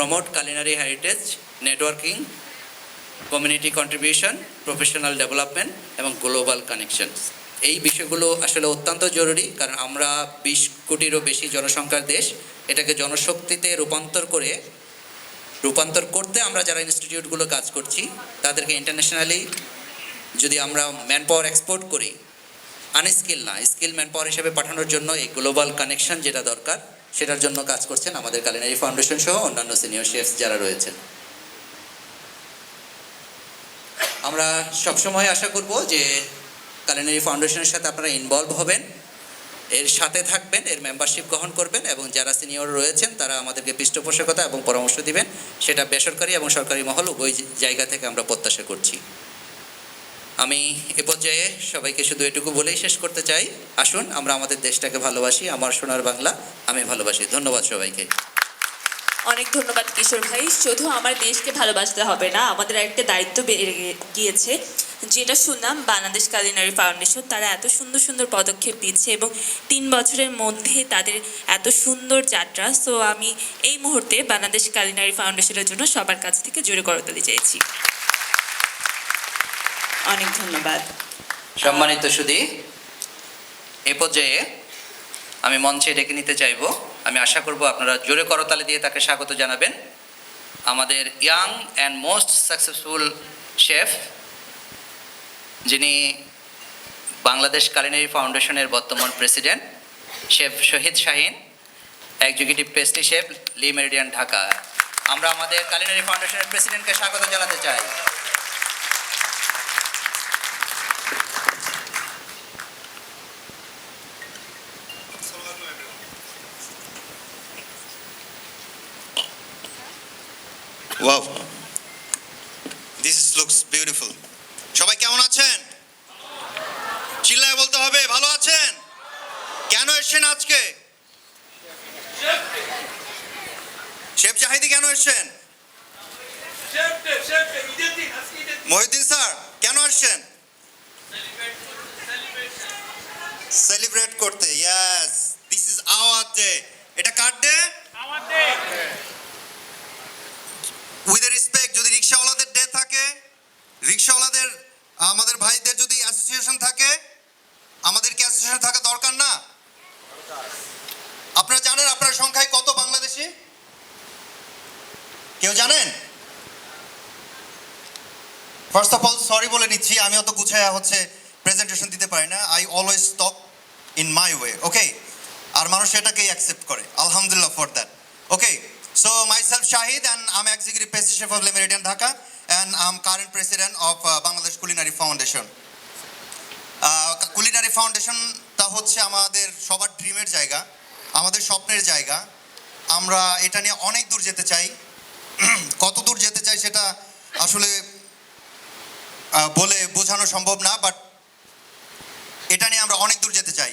Promote culinary heritage networking community contribution professional development এবং global connections এই বিষয়গুলো আসলে অত্যন্ত জরুরি, কারণ আমরা বিশ কোটিরও বেশি জনসংখ্যার দেশ, এটাকে জনশক্তিতে রূপান্তর করে, রূপান্তর করতে আমরা যারা ইনস্টিটিউটগুলো কাজ করছি, তাদেরকে ইন্টারন্যাশনালি যদি আমরা ম্যান পাওয়ার এক্সপোর্ট করি আনস্কিল না স্কিল ম্যান পাওয়ার হিসেবে পাঠানোর জন্য এই গ্লোবাল কানেকশন যেটা দরকার সেটার জন্য কাজ করছেন আমাদের কালিনারি ফাউন্ডেশন সহ অন্যান্য সিনিয়র শেফস যারা রয়েছেন। আমরা সবসময় আশা করব যে কালিনারি ফাউন্ডেশনের সাথে আপনারা ইনভলভ হবেন, এর সাথে থাকবেন, এর মেম্বারশিপ গ্রহণ করবেন এবং যারা সিনিয়র রয়েছেন তারা আমাদেরকে পৃষ্ঠপোষকতা এবং পরামর্শ দিবেন, সেটা বেসরকারি এবং সরকারি মহল উভয় জায়গা থেকে আমরা প্রত্যাশা করছি। আমি এ পর্যায়ে সবাইকে শুধু এটুকু বলেই শেষ করতে চাই। আসুন, আমরা আমাদের দেশটাকে ভালোবাসি, আমার সোনার বাংলা, আমি ভালোবাসি। ধন্যবাদ সবাইকে। অনেক ধন্যবাদ কিশোর ভাই। শুধু আমার দেশকে ভালোবাসতে হবে না, আমাদের একটা দায়িত্ব বেড়ে গিয়েছে। যেটা শুনলাম, বাংলাদেশ কালিনারি ফাউন্ডেশন তারা এত সুন্দর সুন্দর পদক্ষেপ নিচ্ছে এবং তিন বছরের মধ্যে তাদের এত সুন্দর যাত্রা। সো আমি এই মুহূর্তে বাংলাদেশ কালিনারি ফাউন্ডেশনের জন্য সবার কাছ থেকে জোরে করতালি চাইছি। অনেক ধন্যবাদ। সম্মানিত সুধী, এ পর্যায়ে আমি মঞ্চে ডেকে নিতে চাইব। আমি আশা করব আপনারা জোরে করতালি দিয়ে তাকে স্বাগত জানাবেন। আমাদের young and most successful chef, যিনি বাংলাদেশ কালিনারি ফাউন্ডেশনের বর্তমান president, chef Shahid Shahin, executive pastry chef Le Meridien Dhaka. আমরা আমাদের কালিনারি ফাউন্ডেশনের প্রেসিডেন্টকে স্বাগত জানাতে চাই। ওয়াও দিস লুকস বিউটিফুল সবাই কেমন আছেন? চিল্লায় বলতে হবে, ভালো আছেন? কেন এসেছেন আজকে? শেফ জাহিদি কেন এসেছেন। মহিউদ্দিন স্যার, কেন আসছেন. সেলিব্রেট আমাদের ভাইদের যদি অ্যাসোসিয়েশন থাকে, আমাদের কি অ্যাসোসিয়েশন থাকা দরকার না? আপনারা জানেন আপনার সংখ্যায় কত বাংলাদেশি? কেউ জানেন? ফার্স্ট অফ অল সরি বলে নিচ্ছি, আমি অত গুছায়া হচ্ছে প্রেজেন্টেশন দিতে পারি না। I always talk in my way okay আর মানুষ এটাকেই অ্যাকসেপ্ট করে, আলহামদুলিল্লাহ for that okay so myself Shahid and um executive president chef of limited Dhaka and um current president of Bangladesh culinary foundation culinary ফাউন্ডেশনটা হচ্ছে আমাদের সবার ড্রিমের জায়গা, আমাদের স্বপ্নের জায়গা। আমরা এটা নিয়ে অনেক দূর যেতে চাই। কত দূর যেতে চাই সেটা আসলে বলে বোঝানো সম্ভব না বাট এটা নিয়ে আমরা অনেক দূর যেতে চাই।